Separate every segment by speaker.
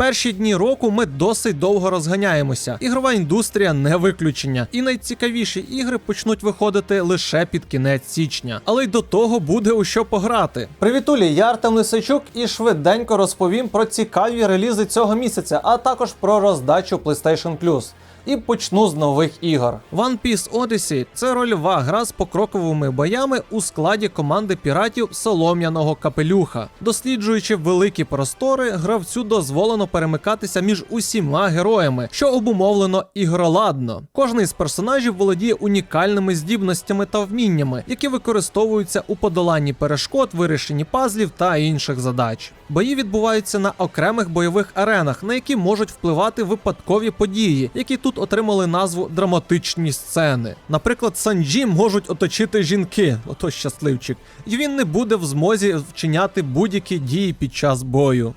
Speaker 1: перші дні року ми досить довго розганяємося. Ігрова індустрія не виключення, і найцікавіші ігри почнуть виходити лише під кінець січня. Але й до того буде у що пограти. Привітулі, я Артем Лисичук і швиденько розповім про цікаві релізи цього місяця, а також про роздачу PlayStation Plus. І почну з нових ігор. One Piece Odyssey – це рольова гра з покроковими боями у складі команди піратів Солом'яного капелюха. Досліджуючи великі простори, гравцю дозволено перемикатися між усіма героями, що обумовлено ігроладно. Кожний з персонажів володіє унікальними здібностями та вміннями, які використовуються у подоланні перешкод, вирішенні пазлів та інших задач. Бої відбуваються на окремих бойових аренах, на які можуть впливати випадкові події, які тут отримали назву драматичні сцени. Наприклад, Санджі можуть оточити жінки, ото щасливчик, і він не буде в змозі вчиняти будь-які дії під час бою.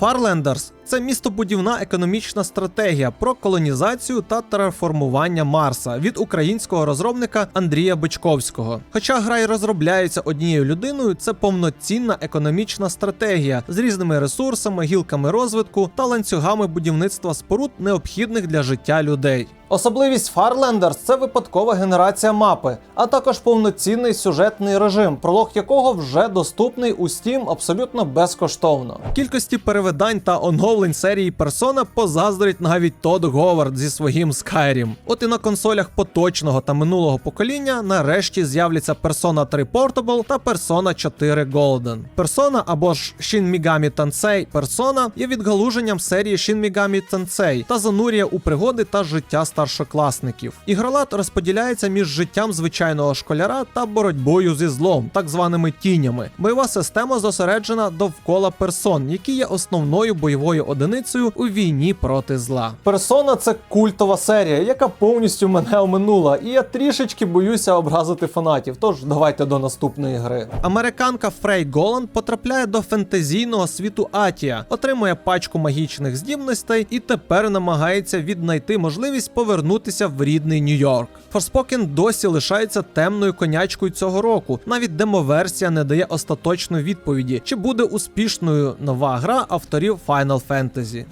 Speaker 1: Farlanders – це містобудівна економічна стратегія про колонізацію та терраформування Марса від українського розробника Андрія Бичковського. Хоча гра й розробляється однією людиною, це повноцінна економічна стратегія з різними ресурсами, гілками розвитку та ланцюгами будівництва споруд, необхідних для життя людей. Особливість Farlanders – це випадкова генерація мапи, а також повноцінний сюжетний режим, пролог якого вже доступний у Steam абсолютно безкоштовно. Кількості перевидань та оновлень серії Persona позаздрить навіть Тодд Говард зі своїм Skyrim. От і на консолях поточного та минулого покоління нарешті з'являться Persona 3 Portable та Persona 4 Golden. Persona або ж Shin Megami Tensei Persona є відгалуженням серії Shin Megami Tensei та занурює у пригоди та життя старшокласників. Ігролад розподіляється між життям звичайного школяра та боротьбою зі злом, так званими тінями. Бойова система зосереджена довкола персон, які є основною бойовою одиницею у війні проти зла. Персона це культова серія, яка повністю мене оминула, і я трішечки боюся образити фанатів. Тож давайте до наступної гри. Американка Фрей Голланд потрапляє до фентезійного світу Атія, отримує пачку магічних здібностей і тепер намагається віднайти можливість повернутися в рідний Нью-Йорк. Forspoken досі лишається темною конячкою цього року. Навіть демоверсія не дає остаточної відповіді, чи буде успішною нова гра авторів Final Fantasy фентезі.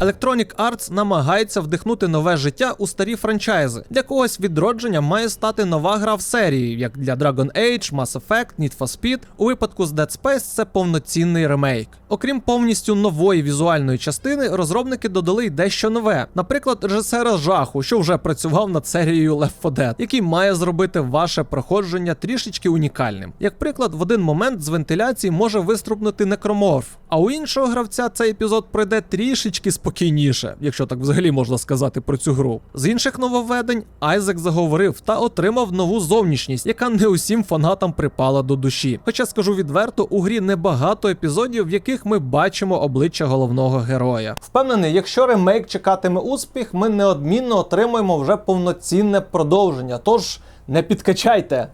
Speaker 1: Electronic Arts намагається вдихнути нове життя у старі франчайзи. Для когось відродження має стати нова гра в серії, як для Dragon Age, Mass Effect, Need for Speed. У випадку з Dead Space це повноцінний ремейк. Окрім повністю нової візуальної частини, розробники додали й дещо нове. Наприклад, режисера жаху, що вже працював над серією Left 4 Dead, який має зробити ваше проходження трішечки унікальним. Як приклад, в один момент з вентиляції може виструбнути некроморф, а у іншого гравця цей епізод пройде трішечки спокійніше, якщо так взагалі можна сказати про цю гру. З інших нововведень Айзек заговорив та отримав нову зовнішність, яка не усім фанатам припала до душі. Хоча скажу відверто, у грі небагато епізодів, в яких ми бачимо обличчя головного героя. Впевнений, якщо ремейк чекатиме успіх, ми неодмінно отримаємо вже повноцінне продовження. Тож не підкачайте.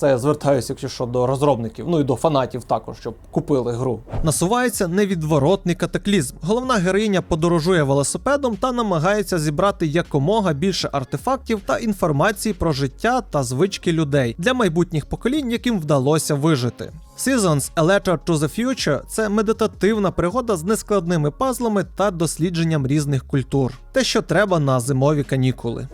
Speaker 1: Це я звертаюся, якщо що до розробників, ну і до фанатів також, щоб купили гру. Насувається невідворотний катаклізм. Головна героїня подорожує велосипедом та намагається зібрати якомога більше артефактів та інформації про життя та звички людей для майбутніх поколінь, яким вдалося вижити. Seasons A Letter to the Future це медитативна пригода з нескладними пазлами та дослідженням різних культур. Те, що треба на зимові канікули.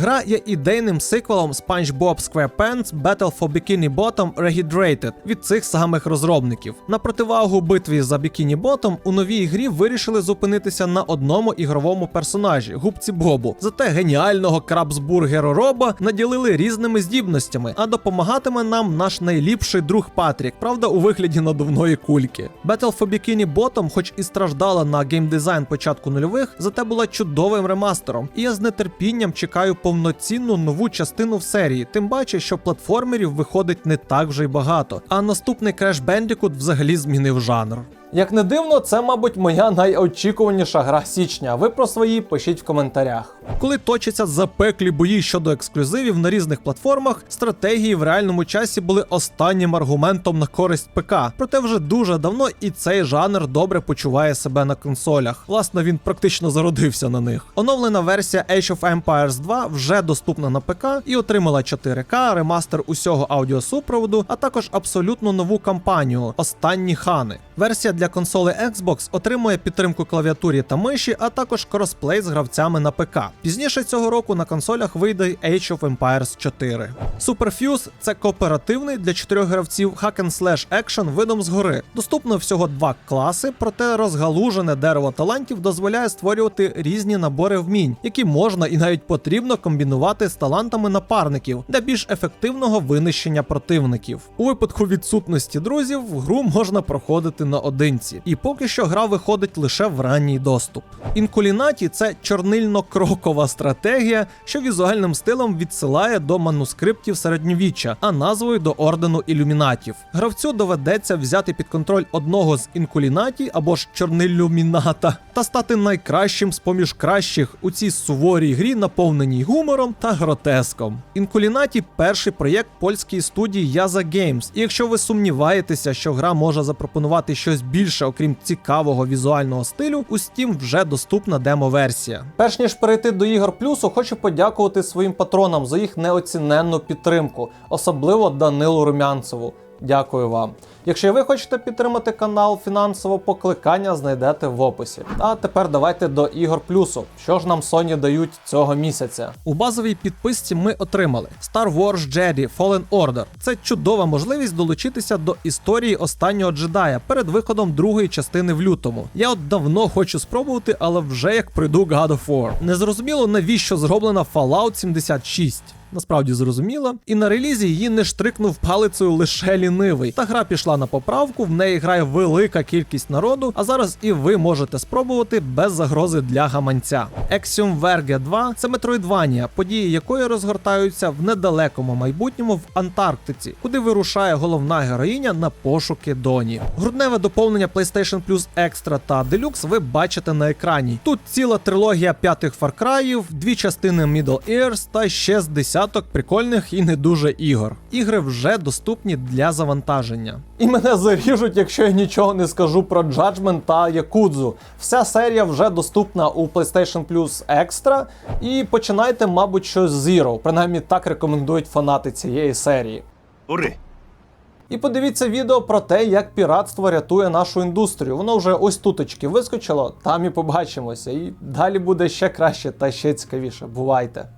Speaker 1: Гра є ідейним сиквелом SpongeBob SquarePants Battle for Bikini Bottom Rehydrated від цих самих розробників. На противагу битві за Bikini Bottom у новій грі вирішили зупинитися на одному ігровому персонажі губці Бобу. Зате геніального крабсбургера Роба наділили різними здібностями, а допомагатиме нам наш найліпший друг Патрік, правда, у вигляді надувної кульки. Battle for Bikini Bottom, хоч і страждала на геймдизайн початку нульових, зате була чудовим ремастером. І я з нетерпінням чекаю повноцінну нову частину в серії, тим паче, що платформерів виходить не так вже й багато. А наступний Crash Bandicoot взагалі змінив жанр. Як не дивно, це, мабуть, моя найочікуваніша гра січня. Ви про свої пишіть в коментарях. Коли точаться запеклі бої щодо ексклюзивів на різних платформах, стратегії в реальному часі були останнім аргументом на користь ПК. Проте вже дуже давно і цей жанр добре почуває себе на консолях. Власне, він практично зародився на них. Оновлена версія Age of Empires 2 вже доступна на ПК і отримала 4К, ремастер усього аудіосупроводу, а також абсолютно нову кампанію Останні хани. Версія для консоли Xbox отримує підтримку клавіатурі та миші, а також кросплей з гравцями на ПК. Пізніше цього року на консолях вийде Age of Empires 4. Superfuse – це кооперативний для чотирьох гравців hack and slash екшен видом згори. Доступно всього два класи, проте розгалужене дерево талантів дозволяє створювати різні набори вмінь, які можна і навіть потрібно комбінувати з талантами напарників для більш ефективного винищення противників. У випадку відсутності друзів гру можна проходити наодинці, і поки що гра виходить лише в ранній доступ. Інкулінаті це чорнильно-крокова стратегія, що візуальним стилем відсилає до манускриптів середньовіччя, а назвою до ордену ілюмінатів. Гравцю доведеться взяти під контроль одного з інкулінаті або ж чорнилюміната та стати найкращим з поміж кращих у цій суворій грі, наповненій гумором та гротеском. Інкулінаті перший проєкт польської студії Яза Games. І якщо ви сумніваєтеся, що гра може запропонувати щось більше, окрім цікавого візуального стилю, у Steam вже доступна демо-версія. Перш ніж перейти до ігор плюсу, хочу подякувати своїм патронам за їх неоціненну підтримку, особливо Данилу Румянцеву. Дякую вам. Якщо ви хочете підтримати канал фінансово, покликання знайдете в описі. А тепер давайте до ігор плюсу. Що ж нам Sony дають цього місяця? У базовій підписці ми отримали Star Wars Jedi Fallen Order. Це чудова можливість долучитися до історії останнього джедая перед виходом другої частини в лютому. Я от давно хочу спробувати, але вже як прийду God of War. Незрозуміло навіщо зроблена Fallout 76 насправді зрозуміла, і на релізі її не штрикнув палицею лише лінивий. Та гра пішла на поправку, в неї грає велика кількість народу, а зараз і ви можете спробувати без загрози для гаманця. Axiom Verge 2 це метроїдванія, події якої розгортаються в недалекому майбутньому в Антарктиці, куди вирушає головна героїня на пошуки Доні. Грудневе доповнення PlayStation Plus Extra та Deluxe ви бачите на екрані. Тут ціла трилогія п'ятих Far Cry'ів, дві частини Middle Ears та ще з десяток прикольних і не дуже ігор. Ігри вже доступні для завантаження. І мене заріжуть, якщо я нічого не скажу про Judgment та Якудзу. Вся серія вже доступна у PlayStation Plus Extra. І починайте, мабуть, щось з Zero. Принаймні так рекомендують фанати цієї серії.
Speaker 2: 俺
Speaker 1: І подивіться відео про те, як піратство рятує нашу індустрію. Воно вже ось туточки вискочило, там і побачимося. І далі буде ще краще та ще цікавіше. Бувайте!